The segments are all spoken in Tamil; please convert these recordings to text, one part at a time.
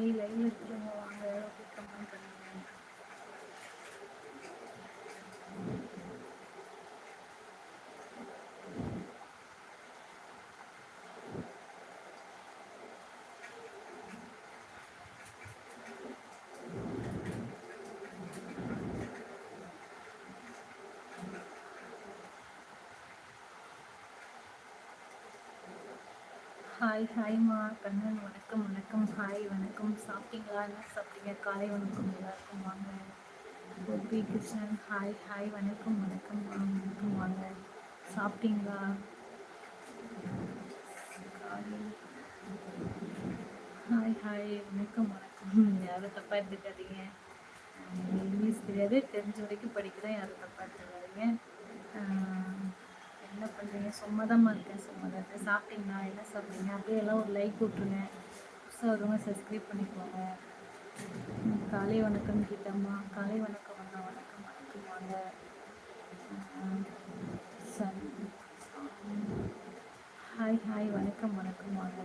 Mila. ஹாய் ஹாய்மா கண்ணன் வணக்கம் வணக்கம். ஹாய் வணக்கம். சாப்பிட்டீங்களா? என்ன சாப்பிட்டீங்க? காலை வணக்கம். எல்லாருக்கும் வாங்க. கோபி கிருஷ்ணன் ஹாய் ஹாய் வணக்கம் வணக்கம் வணக்கம் வாங்க. சாப்பிட்டீங்களா? ஹாய் ஹாய் வணக்கம் வணக்கம். யாரும் தப்பாக எடுத்துக்காதீங்க. இங்கிலீஷ் தெரியாது. தெரிஞ்ச வரைக்கும் படிக்கிறேன். யாரும் தப்பாக எடுத்துக்காதீங்க. என்ன பண்ணுறீங்க சும்மா இருக்கேன் சும்மா தான் இருக்கேன். சாப்பிட்டீங்களா? என்ன சாப்பிட்டீங்க? அப்படியே எல்லாம் ஒரு லைக் விட்ருங்க புதுசாக வருவங்க சப்ஸ்கிரைப் பண்ணிக்கோங்க. காலை வணக்கம் கீதம்மா. காலை வணக்கம் அண்ணா வணக்கம் வணக்கம் வாங்க சரி. ஹாய் ஹாய் வணக்கம் வணக்கம் வாங்க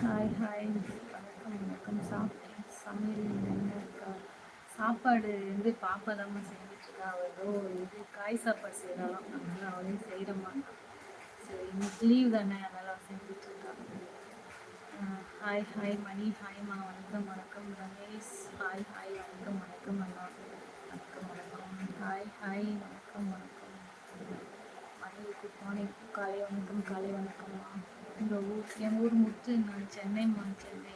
ஹாய் ஹாய் வணக்கம் வணக்கம் சாப்பிட்டேன் சமையல் என்ன இருக்கா சாப்பாடு வந்து பாப்பா தான் செஞ்சுட்ருக்கா. அவரோ இது காய் சாப்பாடு செய்யலாம் அதனால் அவளையும் மாட்டான் சரி இன்னைக்கு லீவ் தானே அதனால் அவள் செஞ்சிட்ருக்கா. ஹாய் ஹாய் மணி. ஹாய்மா வணக்கம் வணக்கம். ரமேஷ் ஹாய் ஹாய் வணக்கம் வணக்கம் அண்ணா. வணக்கம் வணக்கம். ஹாய் ஹாய் வணக்கம் வணக்கம். மணிக்கு போனேன் மார்னிங் காலை வணக்கம் காலை வணக்கம்மா. எங்கள் ஊர் என் ஊர் முத்து நான் சென்னைம்மா சென்னை.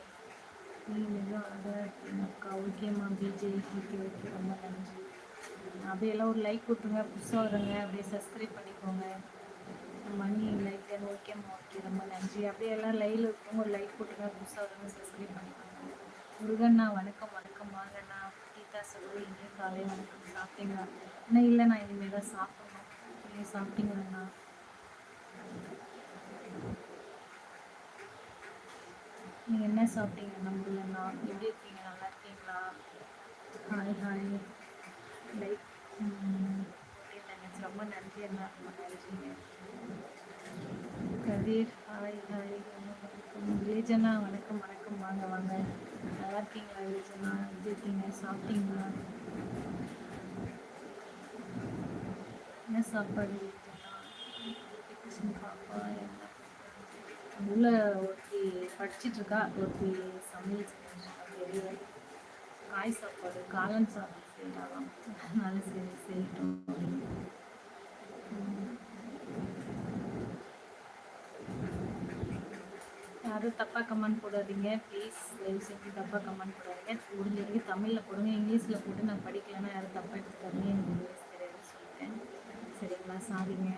நீங்கள் அழகாக அக்கா ஓகேம்மா பிஜே ஓகே ஓகே ரொம்ப நன்றி அப்படியெல்லாம் ஒரு லைக் கொடுத்துங்க புதுசாக வருங்க அப்படியே சப்ஸ்கிரைப் பண்ணிக்கோங்க. மணி லைக் ஓகேம்மா ஓகே ரொம்ப நன்றி. அப்படியே எல்லாம் லைவில் இருக்கவங்க ஒரு லைக் கொடுத்துருங்க புதுசாக வருங்க சப்ஸ்கிரைப் பண்ணிக்கோங்க. முருகண்ணா வணக்கம் வணக்கம். வாங்கண்ணா கீதா சொல்லு இங்கே காலை வணக்கம். சாப்பிட்டீங்களா? இன்னும் இல்லை நான் இனிமேல் தான் சாப்பிடணும். நீங்கள் சாப்பிட்டீங்களாண்ணா நீங்கள் என்ன சாப்பிட்டீங்க? நம்பலன்னா எப்படி இருக்கீங்க? நல்லா இருக்கீங்களா? ஹாய் ஹாய் லைக் ரொம்ப நன்றி என்ன ரொம்ப நன்றிங்க கதிர் ஹாய் ஹாய் வணக்கம். விலேஜண்ணா வணக்கம் வணக்கம். வாங்க வாங்க. நல்லா இருக்கீங்களா விலேஜண்ணா எப்படி இருக்கீங்க? சாப்பிட்டீங்களா? என்ன சாப்பாடு? விலேஜண்ணா பாப்பா என்ன? உள்ளே ஒருத்தி படிச்சுட்டு இருக்கா ஒருத்தி சமையல் வெளியே காய் சாப்பாடு காளான் சாப்பாடு செய்யலாம். அதனால சரி செய்யட்டும் யாரும் தப்பாக கமெண்ட் போடாதீங்க ப்ளீஸ். தயவு செஞ்சு தப்பாக கமெண்ட் போடாதீங்க. முடிஞ்ச வரைக்கும் தமிழில் போடுங்க இங்கிலீஷில் போட்டு நான் படிக்கலைன்னா யாரும் தப்பாக எடுத்துக்காதீங்க. எனக்கு இங்கிலீஷ் தெரியாது சொல்லிட்டேன். சரிங்களா சாரிங்க.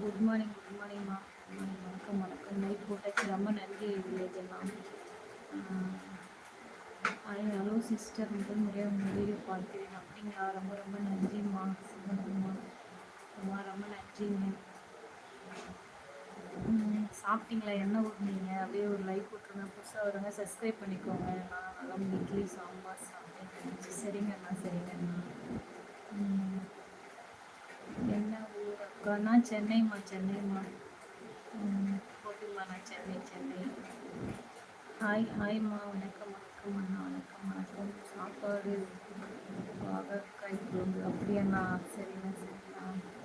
குட் மார்னிங் குட் மார்னிங்மா வணக்கம் வணக்கம். நைட் போட்டாச்சு. ரொம்ப நன்றி வில்லேஜ் ஹலோ சிஸ்டர் முதல் முறையாக உங்கள் வீடியோ பார்க்கிறேன் அப்படிங்களா? ரொம்ப ரொம்ப நன்றிம்மா. சிவனம்மா அம்மா ரொம்ப நன்றிங்க. சாப்பிட்டீங்களா? என்ன ஊற்றுனீங்க அப்படியே ஒரு லைக் விட்ருங்க புதுசாக வருங்க. சப்ஸ்கிரைப் பண்ணிக்கோங்க. நான் நல்லா இட்லி சாம்பார் சாப்பிட்டேன். சரிங்கண்ணா சரிங்கண்ணா என்ன ஊர்? அக்கானா சென்னைம்மா சென்னைம்மா. ஓகேம்மா சென்னை சென்னை. ஹாய் ஹாய்ம்மா வணக்கம் வணக்கம் அண்ணா. வணக்கம் வணக்கம். சாப்பாடு கை குழம்பு. அப்படியாண்ணா. சரிண்ணா சரிண்ணா.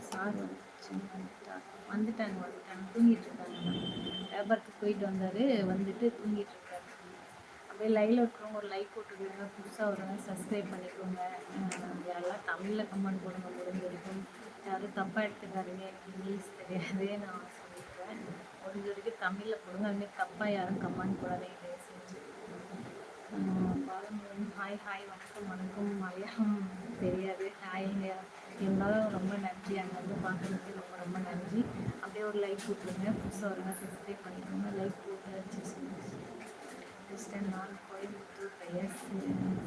சார் வந்துட்டாங்க வந்துட்டாங்க வந்துட்டாங்க. தூங்கிட்டு இருக்காங்க வியாபாரத்துக்கு போயிட்டு வந்தார். வந்துட்டு தூங்கிட்டு இருக்காரு அப்படியே லைவில் இருக்கிறவங்க ஒரு லைக் போட்டுக்கோங்க. புதுசாக வருங்க சப்ஸ்கிரைப் பண்ணிக்கோங்க. யாரெல்லாம் தமிழில் கமெண்ட் போடுங்க முடிஞ்ச வரைக்கும் யாரும் தப்பாக எடுத்துக்காதீங்க. எனக்கு இங்கிலீஷ் தெரியாது நான் முடிஞ்ச வரைக்கும் தமிழில் போடுங்க அதுமாரி தப்பாக யாரும் கமெண்ட் போடாதீங்க தயவு செஞ்சு பாருங்கள் ஹாய் ஹாய் வணக்கம் வணக்கம். மலையாளம் தெரியாது. ஹாய்ங்க இருந்தாலும் ரொம்ப நன்றி. அங்கே வந்து பார்க்குறதுக்கு ரொம்ப ரொம்ப நன்றி. அப்படியே ஒரு லைக் போட்டுருங்க புதுசாக வருங்க சப்ஸ்கிரைப் பண்ணிக்கோங்க. லைக் போட்டு கிறிஸ்டன் நான் கோயம்புத்தூர் பெயர்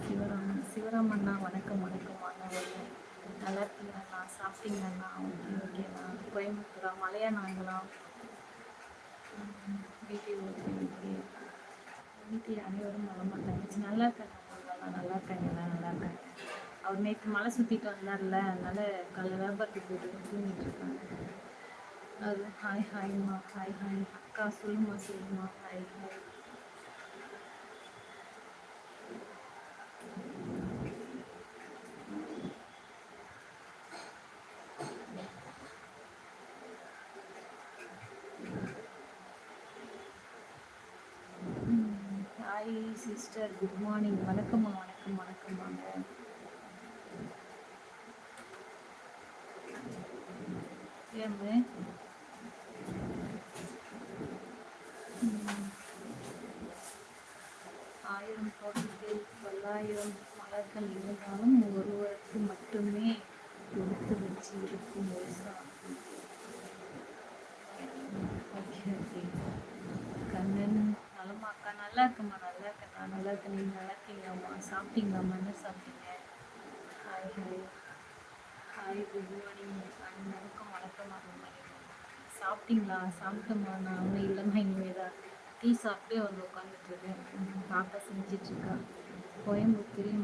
சிவராமன் சிவராமண்ணா வணக்கம் வணக்கம் வாங்க நல்லா இருக்கீங்கண்ணா சாப்பிட்டீங்கண்ணா ஓகே ஓகேண்ணா கோயம்புத்தூரா? மலையா நாங்களாம் வீட்டில் வீட்டில் அனைவரும் நலமாக தங்கச்சி நல்லா இருக்காங்க நல்லா இருக்காங்க எல்லாம் நல்லா இருக்காங்க அவர் நேற்று மலை சுற்றிட்டு வந்தார்ல அதனால் காலைல வியாபாரத்துக்கு போயிட்டு தூங்கிட்டு இருக்காங்க அது ஹாய் ஹாய்மா ஹாய் ஹாய் அக்கா சொல்லுமா சொல்லுமா hi hi sister good morning வணக்கம்மா வணக்கம் வணக்கம் வாங்க. ஏம்மே ஆயிரம் கோடிகள் பல்லாயிரம் மலர்கள் இருந்தாலும் ஒருவருக்கு மட்டுமே கொடுத்து வச்சு இருக்கும் ஓகே ஓகே. கண்ணன் நலமாக்கா நல்லா இருக்குமா நல்லா நான் நல்லா இருக்கேன் நீங்கள் நல்லா இருக்கீங்களாம்மா சாப்பிட்டீங்களாம்மா என்ன சாப்பிட்டீங்க hi hi hi good morning வணக்கம் வணக்கம் மாதிரி சாப்பிட்டீங்களா? சாப்பிட்டோம்மா. நான் ஒன்றும் இல்லைம்மா இனிமேல் தான். டீ சாப்பிட்டே வந்து உட்காந்துட்ருக்கேன் பாப்பா செஞ்சிட்ருக்கா.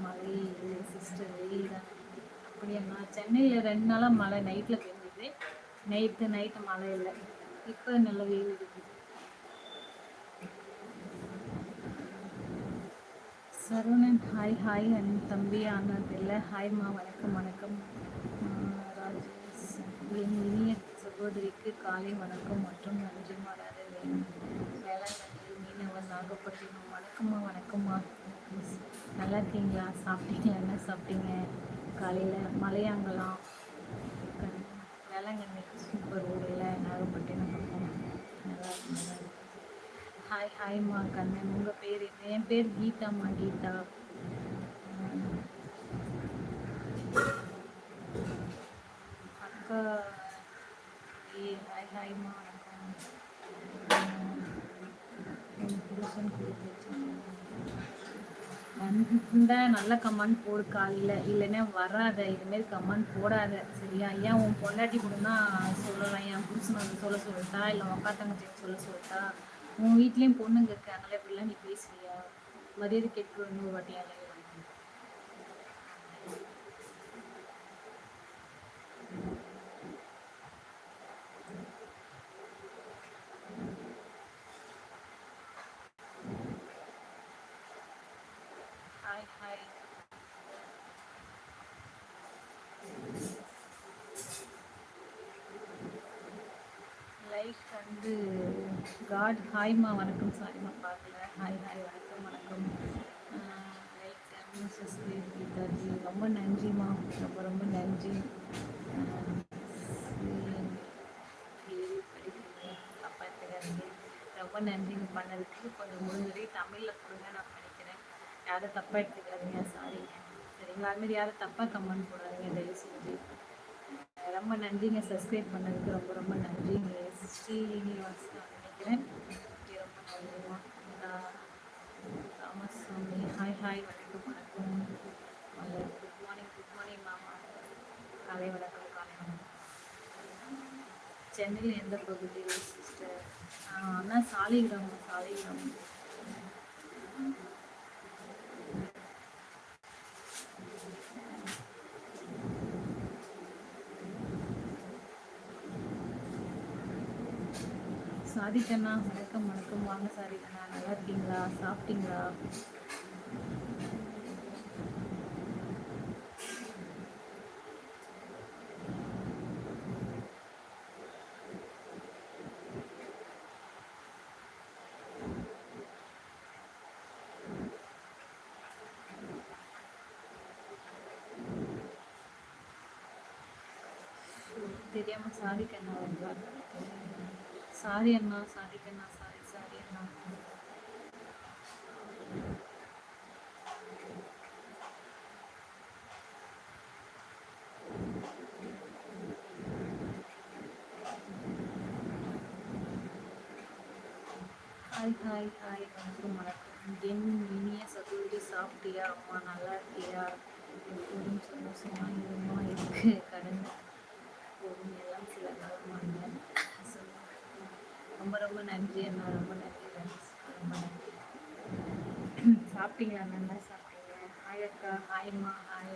மழை இல்லை சிஸ்டர் வெயில் தான். அப்படியா நான் சென்னையில் ரெண்டு நாளாக மழை நைட்டில் பெஞ்சது நைட்டு நைட்டு மழை இல்லை. இப்போ நல்ல வெயில் இருக்குது. சரவணன் ஹாய் ஹாய் அண்ட் தம்பி ஆனதில்ல ஹாய்மா வணக்கம் வணக்கம். ராஜேஷ் என் இனிய சகோதரிக்கு காலை வணக்கம் மற்றும் நன்றி மாறாத வேணும் வேளாங்கண்ணியில் மீனவர் நாகப்பட்டினம். வணக்கம்மா வணக்கம்மா நல்லா இருக்கீங்களா? சாப்பிட்டீங்களா? என்ன சாப்பிட்டீங்க? காலையில் மலையாங்கலாம். வேளாங்கண்ணி சூப்பர் ஊரில் நாகப்பட்டினம் பக்கம். நல்லா இருக்கும் நல்லா இருக்கும் ஹாய் ஹாய்மா கண்ணன் உங்கள் பேர் என்ன? என் பேர் கீதாம்மா கீதா. அக்கா ஏ ஹாய் ஹாய்மா வந்தா நல்ல கமெண்ட் போடு காலையில். இல்லைன்னா வராத. இதுமாரி கமெண்ட் போடாத. சரியா? ஏன் உன் பொண்டாட்டி கொடுன்னா சொல்லலாம். என் புருஷன் வந்து சொல்ல சொல்லட்டா? இல்லை உக்கா தங்கச்சிக்கு சொல்ல சொல்லட்டா? உன் வீட்லேயும் பொண்ணுங்க இருக்காங்களே இப்படிலாம் நீ பேசுவியா மரியாதை கேட்க இன்னொரு வாட்டியாலே ஹாய் ஹாய் வந்து காட் ஹாய்மா வணக்கம். சாரிம்மா பார்க்கல. ஹாய் ஹாய் வணக்கம் வணக்கம். கீதாஜி. ரொம்ப நன்றிம்மா ரொம்ப ரொம்ப நன்றி. எடுத்துக்காதீங்க. ரொம்ப நன்றிங்க பண்ணதுக்கு. கொஞ்சம் முடிஞ்சதே தமிழில் கொடுங்க நான் படிக்கிறேன். யாரும் தப்பாக எடுத்துக்காதீங்க. சாரிங்க சரிங்களா அதுமாரி யாரும் தப்பாக கமெண்ட் போடாதீங்க தயவு செஞ்சு. ரொம்ப நன்றிங்க. சப்ஸ்கிரைப் பண்ணதுக்கு ரொம்ப ரொம்ப நன்றிங்க. ஸ்ரீனிவாசன் நினைக்கிறேன் Okay, ரொம்ப ஹாய் ஹாய் வணக்கம் வணக்கம் குட் மார்னிங் குட் மார்னிங் மாமா காலை வணக்கம் காலை வணக்கம் சென்னையில் எந்த பகுதியில் சிஸ்டர்? அண்ணா சாலிகிராமம் சாலிகிராமம் சாதிக்கண்ணா வணக்கம் வணக்கம். வாங்க சாதிக்கண்ணா நல்லா இருக்கீங்களா? சாப்பிட்டீங்களா? தெரியாம சாதிக்கணும் வருவார் சாரி அண்ணா சாதிக்கண்ணா சாரி சாரி அண்ணா. ஹாய் ஹாய் ஹாய் வணக்கம் வணக்கம். என் இனிய சகோதரி சாப்பிட்டியா? அம்மா நல்லா இருக்கியா? எப்போதும் சந்தோஷமா இருமா இருக்கு கடந்து ரொம்ப ரொம்ப நன்றி அண்ணா. ரொம்ப நன்றி ரொம்ப நன்றி. சாப்பிட்டீங்களா? நல்லா சாப்பிட்டீங்க. ஹாய் அக்கா. ஹாய்மா ஹாய்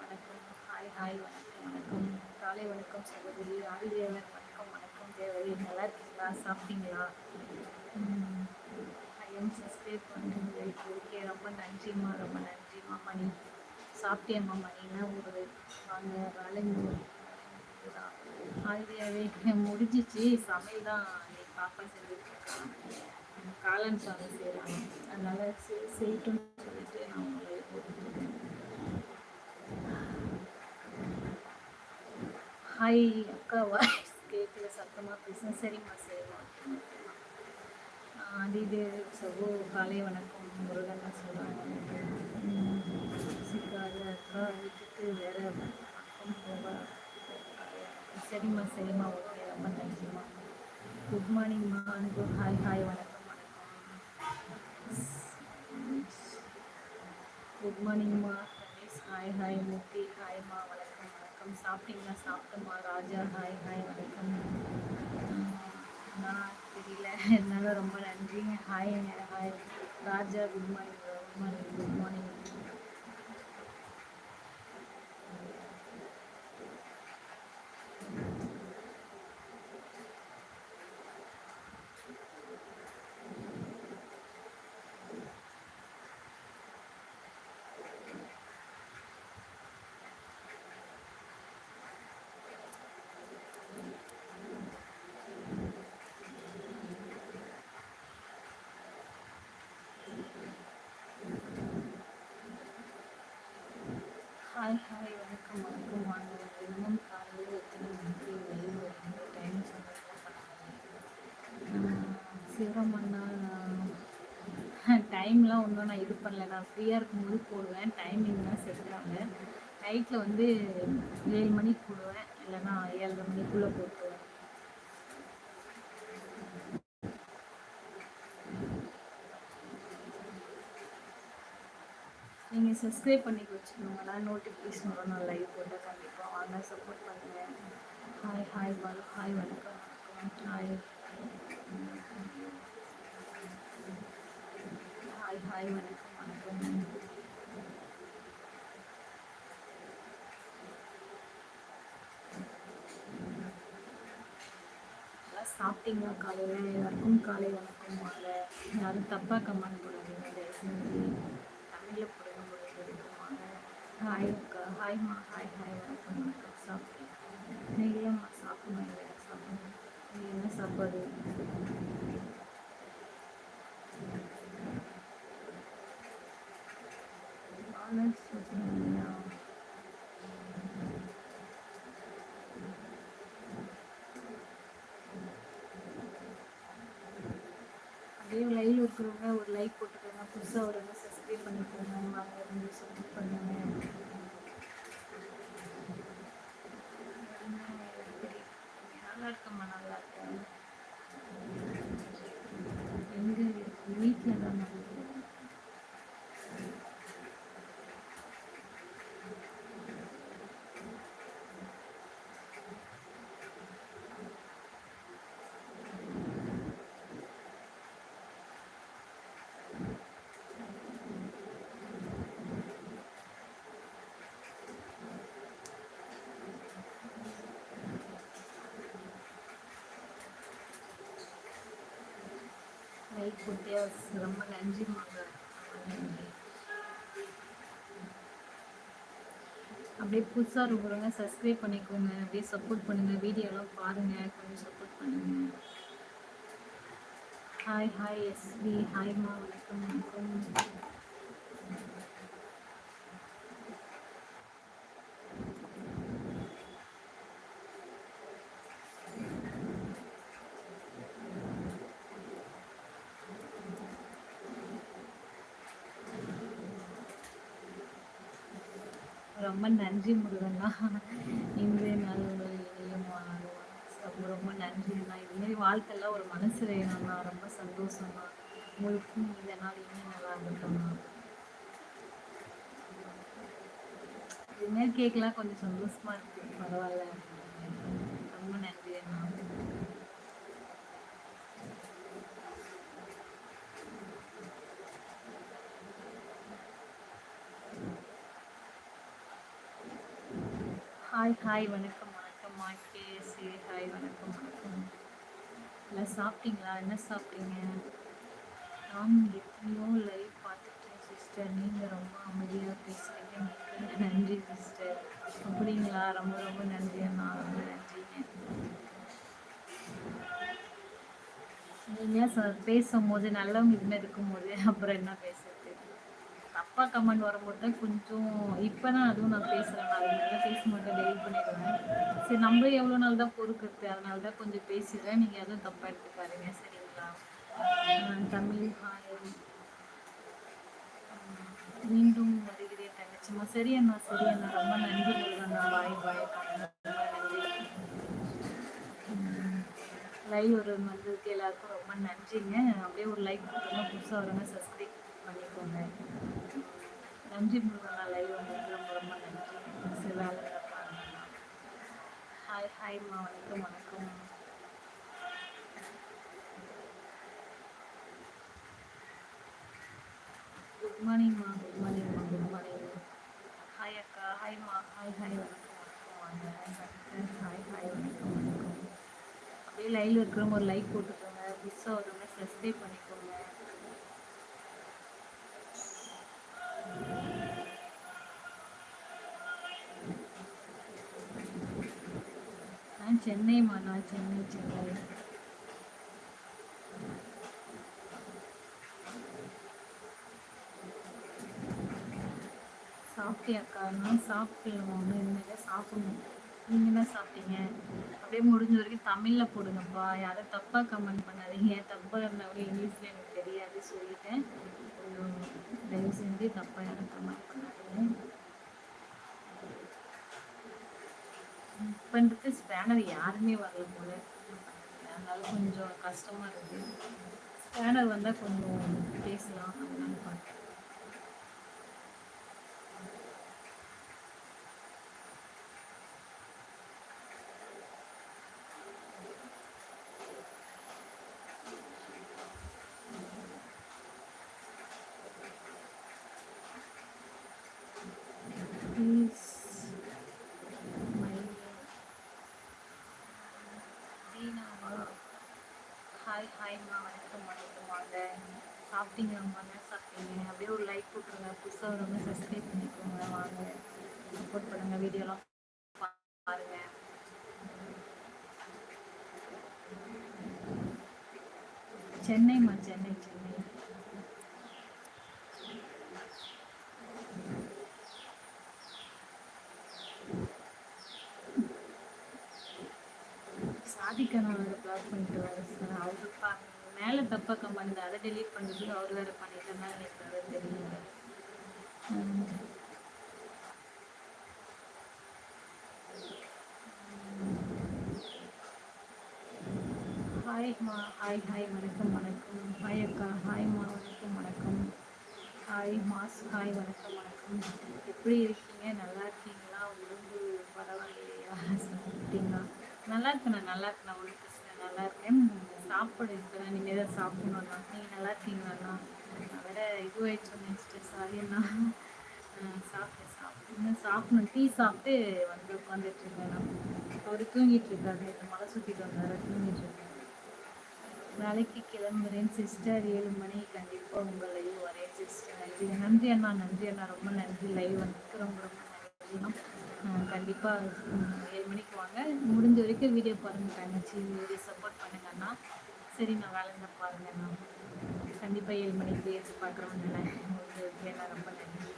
வணக்கம். ஹாய் ஹாய் வணக்கம் வணக்கம். காலை வணக்கம் சகோதரி. ஆதிதேவன் வணக்கம் வணக்கம் தேவரி. நல்லா இருக்கீங்களா? சாப்பிட்டீங்களா? ஐயம் சப்ஸ்கிரைப் பண்ணுறீங்க ஓகே ரொம்ப நன்றிம்மா. ரொம்ப நன்றிம்மா மணி. சாப்பிட்டேம்மா மணினா ஒரு வாங்க வேலை ஆதியாவே முடிஞ்சிச்சு. சமையல் தான் பாப்பா செஞ்சுட்டு காலன் சாதம் செய்கிறாங்க அதனால செய்யட்டும்னு சொல்லிட்டு நான் உங்களை ஹாய் அக்கா வாய்ஸ் கேட்கல சத்தமாக பேசுகிறேன் சரிம்மா சரிம்மா. அதிதே சகோ காலை வணக்கம் முருகன் சொல்கிறாங்க சிக்காது அக்கா விட்டுட்டு வேற பக்கம் போக சரிம்மா சரிம்மா. ஓகே ரொம்ப நன்றிம்மா. குட் மார்னிங் மா. அனுப்பு ஹாய் ஹாய் வணக்கம் வணக்கம். குட் மார்னிங்மா ஹாய் ஹாய் மூர்த்தி ஹாய்மா வணக்கம் வணக்கம். சாப்பிட்டீங்களா? சாப்பிட்டோம்மா. ராஜா ஹாய் ஹாய் வணக்கம். நான் தெரியல. என்னால் ரொம்ப நன்றிங்க. Hi hi. Raja good morning good morning good morning. Hi hi வணக்கம் வணக்கம் வாங்க தினமும் காலையில் எத்தனை மணிக்கு வெளியில் வரீங்க டைம் சொல்லுங்கள் சிவரமண்ணா டைம்லாம் ஒன்றும் நான் இது பண்ணல. நான் ஃப்ரீயாக இருக்கும்போது போடுவேன். டைமிங் தான் செட் நைட்டில் வந்து ஏழு மணிக்கு போடுவேன். இல்லைன்னா ஏழரை மணிக்குள்ளே போட்டு நீங்கள் சப்ஸ்கிரைப் பண்ணி வச்சுக்கோங்களா நோட்டிஃபிகேஷன் வரும் நான் லைவ் போட்டால் கண்டிப்பாக வாங்க சப்போர்ட் பண்ணுங்கள் ஹாய் ஹாய் பாலு ஹாய் வணக்கம் வணக்கம் ஹாய் ஹாய் ஹாய் வணக்கம் வணக்கம் சாப்பிட்டீங்களா காலையில்? எல்லாருக்கும் காலை வணக்கம் வாங்க யாரும் தப்பாக கமெண்ட் போடாதீங்க தயவுசெய்து செஞ்சு தமிழில் போடுங்க முடியும் வாங்க ஹாய் அக்கா ஹாய்மா ஹாய் ஹாய் வணக்கம் வணக்கம் சாப்பிட்டேன் இல்லைம்மா சாப்பிடணும் இல்லை சாப்பிடணும் நீ என்ன சாப்பாடு ஆனந்த் சுப்ரமணியா அப்படியே லைவ் இருக்கிறவங்க ஒரு லைக் போட்டுக்கோங்க. புதுசாக ஒரு சப்ஸ்கிரைப் பண்ணிக்கோங்க. வாங்க இருந்து சப்போர்ட் பண்ணுங்க நல்லா இருக்கம்மா நல்லா இருக்கேன் எங்க வீட்டில் தான் நல்லா இருக்கேன். லைக் போட்டியா ரொம்ப நன்றிமாங்க நன்றி அப்படியே புதுசாக இருக்கிறவங்க சப்ஸ்கிரைப் பண்ணிக்கோங்க. அப்படியே சப்போர்ட் பண்ணுங்க. வீடியோலாம் பாருங்க. கொஞ்சம் சப்போர்ட் பண்ணுங்க. ஹாய் ஹாய் எஸ்வி ஹாய்மா வணக்கம். வணக்கம். ரொம்ப நன்றி முருகண்ணா. இன்றைய நாள் உங்கள் ரொம்ப ரொம்ப நன்றி அண்ணா இதுமாரி வாழ்க்கையெல்லாம் ஒரு மனசு வேணும்ண்ணா ரொம்ப சந்தோஷம்ண்ணா உங்களுக்கும் இந்த நாள் இன்னும் நல்லா இருக்கட்டும்ண்ணா இதுமாரி கேட்கலாம் கொஞ்சம் சந்தோஷமா இருக்கு. பரவாயில்ல. ரொம்ப நன்றி அண்ணா ஹாய் ஹாய் வணக்கம் வணக்கம். சரி ஹாய் வணக்கம். வணக்கம் இல்லை சாப்பிட்டீங்களா? என்ன சாப்பிட்டீங்க? நான் எத்தனையோ லைவ் பார்த்துட்டேன் சிஸ்டர் நீங்கள் ரொம்ப அமைதியாக பேசுகிறீங்க மிக்க நன்றி சிஸ்டர் அப்படிங்களா? ரொம்ப ரொம்ப நன்றி அண்ணா. ரொம்ப நன்றிங்க. நீங்கள் பேசும்போது நல்லவங்க இதுமாதிரி இருக்கும்போது அப்புறம் என்ன பேசுகிறேன் தப்பாக கமெண்ட் வரும்போது தான் கொஞ்சம் இப்போ தான் அதுவும் நான் பேசுகிறேன் நான் அதனால பேச மாட்டேன் டெலிட் பண்ணிடுவேன். சரி நம்ம எவ்வளோ நாள் தான் பொறுக்கிறது? அதனால தான் கொஞ்சம் பேசிடுறேன். நீங்கள் அதுவும் தப்பாக எடுத்துக்காதீங்க. சரிங்களா? தமிழ் ஹாய் மீண்டும் வருகிறேன் தங்கச்சிமா சரி அண்ணா சரி அண்ணா. ரொம்ப நன்றி முருகண்ணா பாய் பாய் லைவ் ஒரு வந்ததுக்கு எல்லாருக்கும் ரொம்ப நன்றிங்க. அப்படியே ஒரு லைக் கொடுத்தோம்னா புதுசாக வரவங்க சப்ஸ்கிரைப் பண்ணிக்கோங்க. நன்றி முருகண்ணா லைவ் வந்ததுக்கு ரொம்ப ரொம்ப நன்றி. சில வேலை ஹாய் ஹாய்மா வணக்கம். வணக்கம் குட் மார்னிங்மா குட் மார்னிங்மா குட் மார்னிங் ஹாய் அக்கா ஹாய்மா ஹாய் ஹாய் வணக்கம் வணக்கம். ஹாய் ஹாய் வணக்கம் வணக்கம். அப்படியே லைவ் இருக்கிறவங்க ஒரு லைக் போட்டுக்கோங்க. மிஸ் ஆகுறவங்க சப்ஸ்கிரைப் பண்ணிக்கோங்க. சென்னை சென்னைமா சென்னை சென்னை. சென்னை சாப்பிட்டியாக்கா நான் சாப்பிடலாம் ஒன்று இனிமேல் சாப்பிடணும். நீங்கள் சாப்பிட்டீங்க? அப்படியே முடிஞ்ச வரைக்கும் தமிழில் போடுங்கப்பா. யாரும் தப்பாக கமெண்ட் பண்ணாதீங்க. தப்பாக இருந்தாலும் இங்கிலீஷில் எனக்கு தெரியாது சொல்லிட்டேன். தயவு செஞ்சு தப்பாக யாரும் கமெண்ட் பண்ணாதீங்க. பண்ணுறது ஸ்பேனர் யாருமே வரல போல. அதனால கொஞ்சம் கஷ்டமாக இருக்குது ஸ்பேனர் வந்தால் கொஞ்சம் பேசலாம் அப்படின்னு பார்த்தேன் ப்ளீஸ் மை தீனாவா ஹாய் ஹாய்மா வணக்கம் வணக்கம் வாங்க. சாப்பிட்டீங்க என்ன சாப்பிட்டீங்க. அப்படியே ஒரு லைக் போட்டுருங்க. புதுசாக வந்து சப்ஸ்கிரைப் பண்ணிக்கோங்க. வாங்க. சப்போர்ட் பண்ணுங்க. வீடியோலாம் பாருங்க. சென்னைம்மா சென்னை சென்னை சாதிக்கணும் வேறு பிளாக் பண்ணிட்டு வர சார் அவரு பா பக்கம் பண்ணுது அதை டெலீட் பண்ணுறதுக்கு அவர் வேறு பண்ணிட்டேன்னா எனக்கு அதை தெரியல. ஹாய்மா ஹாய் ஹாய் வணக்கம் வணக்கம். ஹாய் அக்கா. ஹாய்மா வணக்கம் வணக்கம். ஹாய் மாஸ் ஹாய் வணக்கம் வணக்கம். எப்படி இருக்கீங்க? நல்லா இருக்கீங்களா? உடம்பு பரவாயில்லையா? சாப்பிட்டீங்களா நல்லா இருக்கேண்ணா நல்லா இருக்கேண்ணா ஒரு பிரச்சனை நல்லா இருக்கேன். சாப்பாடு இருக்கிறேன் நீங்கள் தான் சாப்பிடணும்ண்ணா நீங்கள் நல்லா இருக்கீங்களாண்ணா? நான் வேற இதுவாயிடுச்சு நெக்ஸ்ட்டு சாரியண்ணா சாப்பிட்டேன் சாப்பிட்டு சாப்பிடணும். டீ சாப்பிட்டு வந்து உட்காந்துட்டு இருக்கேன் அவர் தூங்கிட்டு இருக்காரு மலை சுற்றிட்டு வந்தாரு. தூங்கிட்டு இருக்கேன் வேலைக்கு கிளம்புறேன் சிஸ்டர் ஏழு மணி. கண்டிப்பாக உங்கள் லைவ் வரேன் சிஸ்டர் நன்றி நன்றி அண்ணா நன்றி அண்ணா. ரொம்ப நன்றி. லைவ் வந்து ரொம்ப ரொம்ப நன்றி கண்டிப்பாக ஏழு மணிக்கு வாங்க. முடிஞ்ச வரைக்கும் வீடியோ பாருங்கள் தங்கச்சி வீடியோ சப்போர்ட் பண்ணுங்கண்ணா அண்ணா. சரிம்மா வேலை இருந்தால் பாருங்கண்ணா கண்டிப்பாக ஏழு மணிக்கு எதிர்பார்க்குறோன்னு உங்களுக்கு நான் ரொம்ப நன்றி.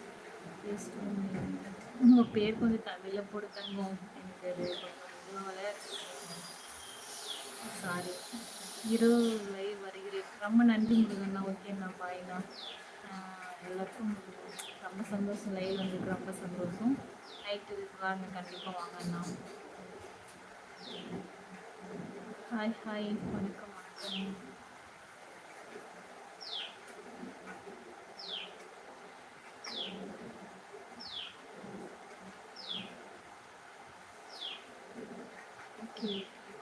உங்கள் பேர் கொஞ்சம் தமிழில் போடுத்தாங்க எனக்கு கொஞ்சம் சாரி இரவு லைவ் வருகிறேன். ரொம்ப நன்றி முருகண்ணா. ஓகேண்ணா பாய்ண்ணா எல்லாருக்கும் ரொம்ப சந்தோஷம். லைவ் வந்துருக்கு ரொம்ப சந்தோஷம். நைட்டு வாங்க. கண்டிப்பாக வாங்கண்ணா ஹாய் ஹாய் வணக்கம்.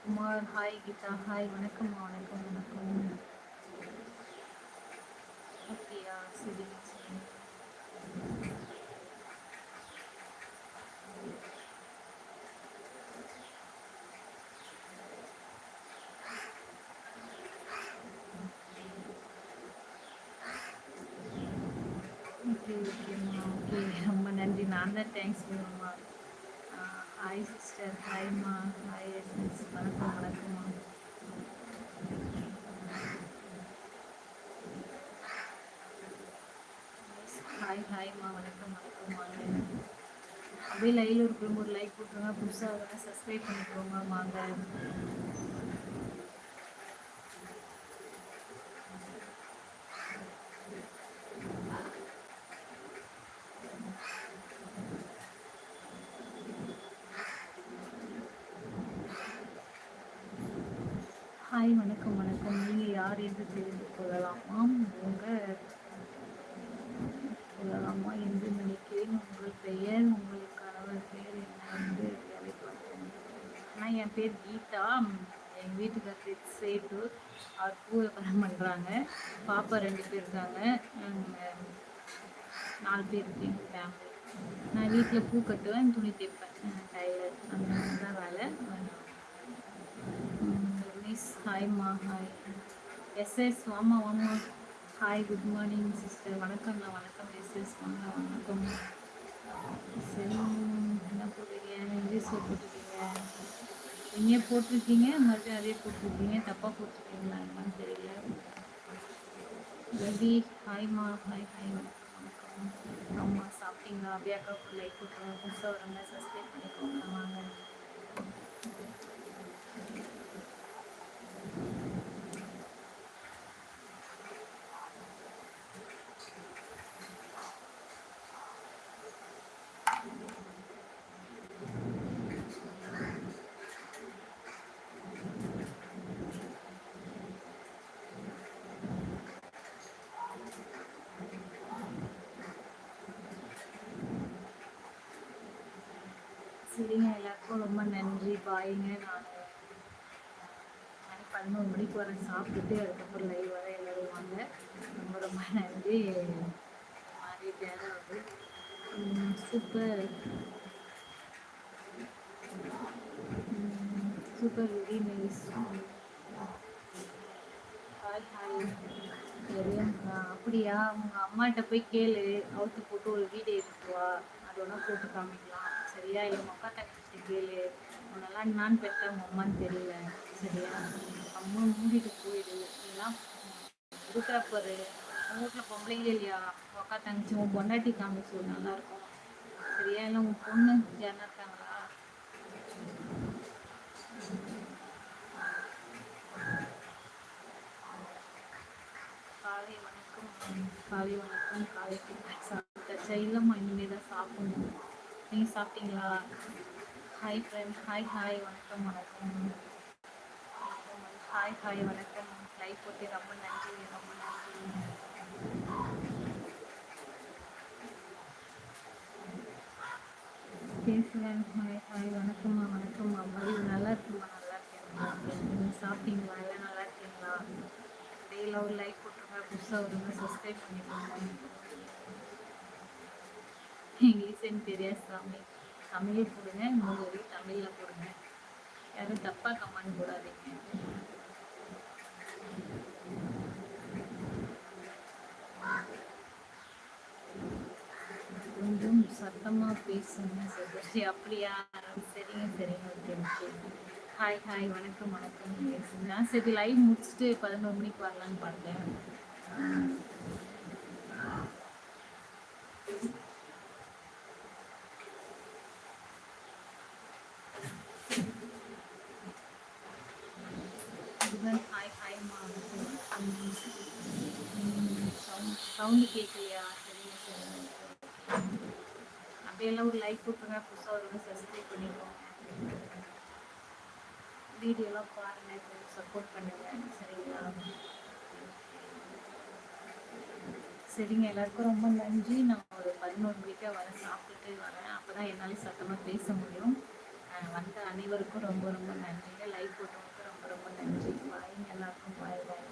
குமார் ஹாய் கீதா. ஹாய் வணக்கம் வணக்கம் வணக்கம். நான் தான் தேங்க்ஸ் சொல்லணுமா ஹாய் சிஸ்டர் ஹாய்மா ஹாய் எஸ் வணக்கம் வணக்கம்மா. ஹாய் ஹாய்மா வணக்கம் வணக்கம்மா. அப்படியே லைவில் இருக்கிறவங்க ஒரு லைக் போட்டுருங்க. புதுசாக சப்ஸ்கிரைப் பண்ணிக்கோங்க மாங்க ஹாய் வணக்கம் வணக்கம். நீங்கள் யார் என்று தெரிந்து கொள்ளலாமாம் உங்கள் கொள்ளலாமா என்று நினைக்கிறேன். உங்கள் பெயர் உங்கள் கணவர் பெயர் என்ன என்று வேலை ஆனால் என் பேர் கீதா. எங்கள் வீட்டுக்காரர் சேட்டு அவர் பூவை வியாபாரம் பண்ணுறாங்க பாப்பா ரெண்டு பேர் இருக்காங்க. நாலு பேர் இருக்கு எங்கள் ஃபேமிலி நான் வீட்டில் பூ கட்டுவேன் துணி தைப்பேன். டைலர் அந்த மாதிரி தான் வேலை. மிஸ் ஹாய்மா ஹாய் எஸ்எஸ் வாமா வாமா ஹாய் குட் மார்னிங் சிஸ்டர் வணக்கம்ண்ணா வணக்கம் எஸ்எஸ் வாங்க வணக்கம் சரி என்ன போட்டிருக்கீங்க இங்கிலீஷில் போட்டிருக்கீங்க நீங்கள் போட்டிருக்கீங்க மறுபடியும் அதே போட்டிருக்கீங்க தப்பாக போட்டிருக்கீங்களா என்னன்னு தெரியல ரவி ஹாய்மா ஹாய் ஹாய் வணக்கம் வணக்கம் ஆமாம் சாப்பிட்டீங்களா அப்படியே அக்கா லைக் கொடுத்துருங்க புதுசாக வரவங்க சப்ஸ்கிரைப் பண்ணிக்கோங்க வாங்க சரிங்க எல்லாருக்கும் ரொம்ப நன்றி. பாய்ங்க நான் மணி பதினோரு மணிக்கு வரேன். சாப்பிட்டுட்டு அதுக்கப்புறம் லைவ் வர எல்லாரும் வாங்க. ரொம்ப ரொம்ப நன்றி. மாதிரி பேர வந்து super super very nice hi hi அப்படியா? உங்கள் அம்மாட்ட போய் கேளு. அவுத்து போட்டு ஒரு வீடியோ எடுத்துவா அது போட்டு காமிக்கலாம். சரியா என் அக்கா தங்கச்சி கேளு உன்னெல்லாம் நான் பெற்ற உங்கள் அம்மான்னு தெரியல. சரியா? அம்மா மூடிட்டு போயிடு. இதெல்லாம் இருக்கிறப்பாரு உங்கள் வீட்டில் பொம்பளைங்க இல்லையா? உன் அக்கா தங்கச்சி உன் பொண்டாட்டி காமிச்சு நல்லா இருக்கும். சரியா? இல்லை உன் பொண்ணு யாருன்னா இருக்காங்களா? காலை வணக்கம். காலை வணக்கம். காலை சாப்பிட்டாச்சா? இல்லைம்மா இனிமேல் தான் சாப்பிடணும். நீங்கள் சாப்பிட்டீங்களா? ஹாய் ஃப்ரெண்ட் ஹாய் ஹாய் வணக்கம் வணக்கம். ஹாய் ஹாய் வணக்கம். லைஃப் போட்டு ரொம்ப நன்றி ரொம்ப நன்றி. பேசுகிறேன் ஹாய் ஹாய் வணக்கம்மா வணக்கம்மா மதி நல்லா இருக்குமா நல்லா இருக்கேன். நீங்கள் சாப்பிட்டீங்களா? எல்லாம் நல்லா இருக்கீங்களா? டெய்லியில் ஒரு லைக் போட்டுருங்க புதுசாக ஒரு சப்ஸ்கிரைப் பண்ணிக்கோங்க. இங்கிலீஷன் எனக்கு சாமி. தமிழ் போடுங்க மூணு வரி தமிழில் போடுங்க. யாரும் தப்பாக கமெண்ட் போடாதீங்க. கொஞ்சம் சத்தமாக பேசுங்க சரி அப்படியா? சரிங்க சரிங்க. Okay okay. ஹாய் ஹாய் வணக்கம் வணக்கம். நான் சரி லைவ் முடிச்சுட்டு பதினோரு மணிக்கு வரலான்னு பார்த்தேன் ஹாய் ஹாய்மா சவுண்டு கேட்கலையா சரிங்க சார் அப்படியெல்லாம் ஒரு லைக் கொடுத்துருங்க. புதுசாக ஒரு சப்ஸ்கிரைப் பண்ணிக்கோங்க. வீடியோலாம் பாருங்கள் சப்போர்ட் பண்ணுங்கள் சரிங்களா? சரிங்க எல்லாருக்கும் ரொம்ப நன்றி. நான் ஒரு பதினோரு மணிக்காக வரேன். சாப்பிட்டுட்டு வரேன். அப்போ தான் என்னால் சத்தமாக பேச முடியும். வந்த அனைவருக்கும் ரொம்ப ரொம்ப நன்றிங்க. லைக் போட்டவங்களுக்கும் ரொம்ப ரொம்ப நன்றி. வாய்ங்க எல்லாருக்கும். பாய் பாய்